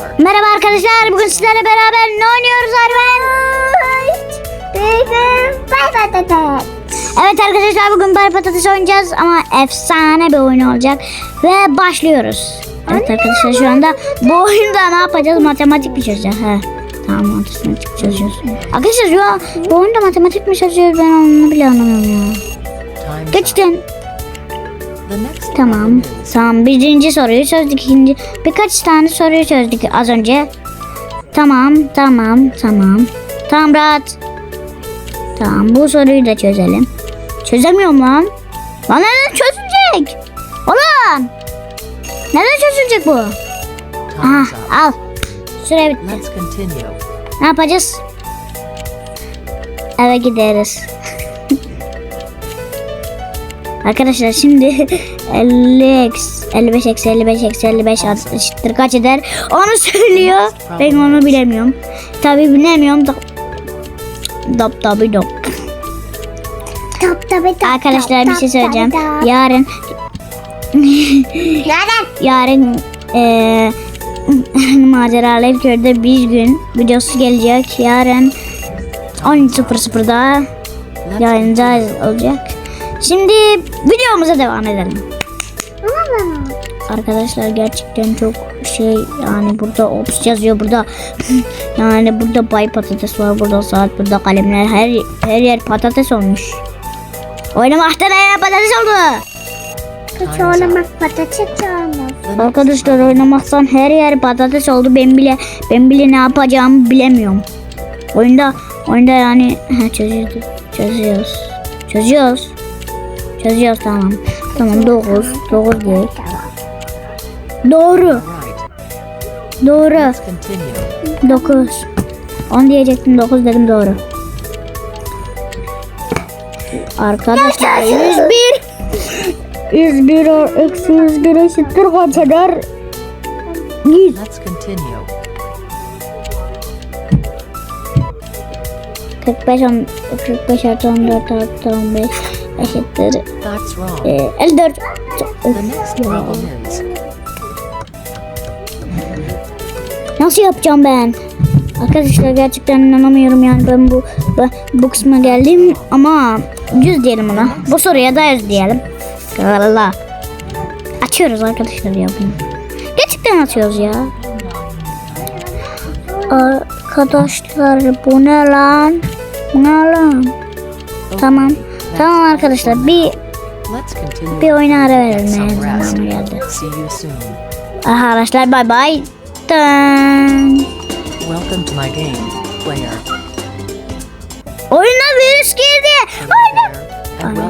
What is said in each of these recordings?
Merhaba arkadaşlar. Bugün sizlerle beraber ne oynuyoruz Arven? Bay patates. Evet arkadaşlar bugün Bay Patates oynayacağız ama efsane bir oyun olacak. Ve başlıyoruz. Evet arkadaşlar şu anda bu oyunda ne yapacağız? Matematik mi çözeceğiz? He. Tamam matematik çözüyoruz. Arkadaşlar şu an bu oyunda matematik mi çözüyoruz? Ben onu bile anlamıyorum ya. Geçtin. Tamam. Tamam. Birinci soruyu çözdük. ikinci birkaç tane soruyu çözdük az önce. Tamam. Tamam. Tamam. Tamam rahat. Tamam. Bu soruyu da çözelim. Çözemiyorum lan. Lan neden çözülecek? Ulan. Neden çözülecek bu? Up. al. Süre bitti. Let's continue. Ne yapacağız? Eve gideriz. Arkadaşlar şimdi 50 eksi 55 eksi 55 eksi 55 eşittir kaç eder? Onu söylüyor. Ben onu bilemiyorum. Tabi bilemiyorum. Da... Dop dobi dop. Top tabi top. Arkadaşlar bir şey söyleyeceğim. Yarın Nereden? yarın eee maceralar köyde bir gün videosu gelecek. Yarın 10.00'da Let's yayınca olacak. Şimdi videomuza devam edelim. Arkadaşlar gerçekten çok şey yani burada ops yazıyor burada yani burada bay patates var burada saat burada kalemler her her yer patates olmuş. Oynamaktan her patates oldu. Kaç oynamak patates olmaz. Arkadaşlar oynamaktan her yer patates oldu. Ben bile ben bile ne yapacağımı bilemiyorum. Oyunda oyunda yani çözüyoruz. Çözüyoruz. Çözüyoruz. Çözüyoruz tamam. Tamam 9 9 değil. Doğru. Doğru. Let's continue. 9. 10 diyecektim 9 dedim doğru. Arkadaşlar 101 101 o- eksi 101 eşittir kaç eder? 100. 45 10 45 artı 14 artı 15 eşittir e, 54. Problem is Nasıl yapacağım ben? Arkadaşlar gerçekten inanamıyorum yani ben bu bu, bu kısma geldim ama 100 diyelim ona. Bu soruya da 100 diyelim. Allah. Açıyoruz arkadaşlar ya bunu. Gerçekten açıyoruz ya. Arkadaşlar bu ne lan? Bu ne lan? Tamam. Tamam arkadaşlar bir bir oyuna ara verelim. zamanı geldi. Arkadaşlar bay bay. Welcome to my game, player. Oyuna virüs girdi. Oyuna.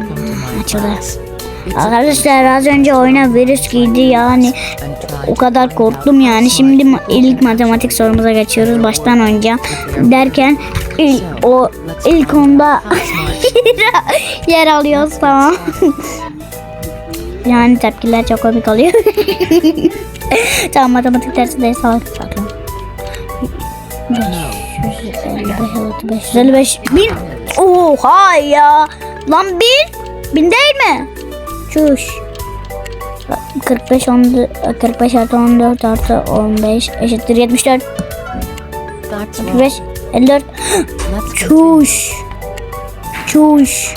Açıldı. Arkadaşlar az önce oyuna virüs girdi yani o kadar korktum yani. Şimdi ilk matematik sorumuza geçiyoruz. Baştan oynayacağım. Derken ilk, o ilk onda yer alıyoruz tamam. yani tepkiler çok komik oluyor. tamam matematik dersindeyiz. Sağ. 555 555 bin oha ya lan bin bin değil mi çüş. 45 10 45 artı 14 artı 15 eşittir 74 That's wrong. 45 54 Let's continue. çüş. Çüş.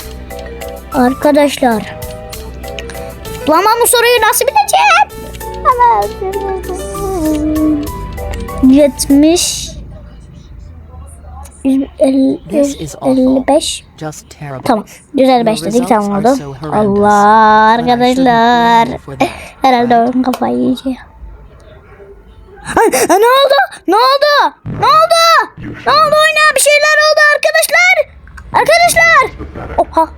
Arkadaşlar. Lan ben bu soruyu nasıl bileceğim? Ana. 70 155 Just terrible. Tamam. 155 Your dedik tamam oldu. Allah arkadaşlar. that, Herhalde oyun kafayı yiyecek. Ay, ay, ne oldu? Ne oldu? Ne oldu? Ne oldu oyuna? Bir şeyler oldu arkadaşlar. Arkadaşlar. Oha.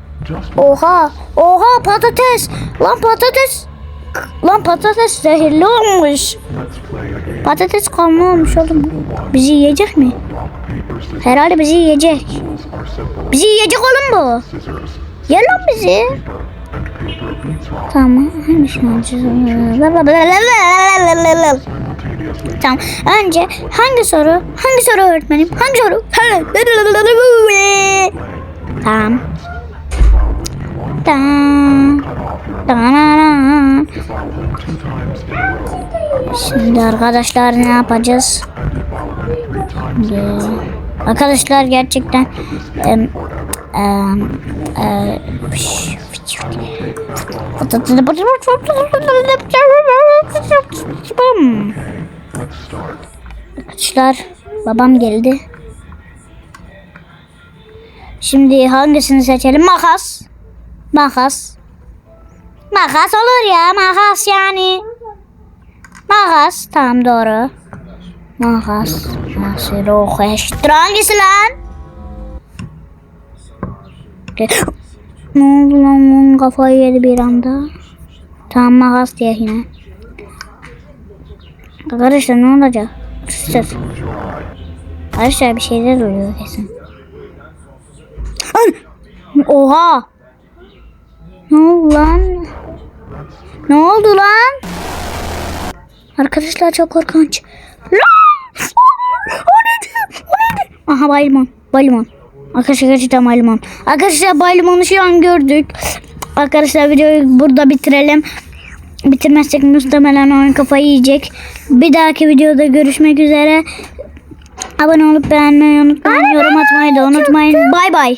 Oha. Oha patates. Lan patates. Lan patates zehirli olmuş. Patates kanlı olmuş oğlum. Bizi yiyecek mi? Herhalde bizi yiyecek. Bizi yiyecek oğlum bu. Ye lan bizi. Tamam. Alacağız? Tamam. Önce hangi soru? Hangi soru öğretmenim? Hangi soru? Tamam. Dan. Dan. Şimdi arkadaşlar ne yapacağız? Şimdi, arkadaşlar gerçekten e, Arkadaşlar babam geldi. Şimdi hangisini seçelim? Makas. Makas. Makas olur ya. Makas yani. Makas. Tamam doğru. Makas. Nasıl rokeştir hangisi lan? Ne oldu lan onun kafayı yedi bir anda. Tamam makas diye yine. Arkadaşlar ne olacak? Sus. Arkadaşlar bir şeyler oluyor kesin. Oha! Ne oldu lan? Ne oldu lan? Arkadaşlar çok korkunç. Lan! O neydi? O neydi? Aha baylimon. Baylimon. Arkadaşlar gerçekten baylimon. Arkadaşlar baylimonu şu an gördük. Arkadaşlar videoyu burada bitirelim. Bitirmezsek muhtemelen oyun kafayı yiyecek. Bir dahaki videoda görüşmek üzere. Abone olup beğenmeyi unutmayın. Yorum atmayı da unutmayın. Bay bay.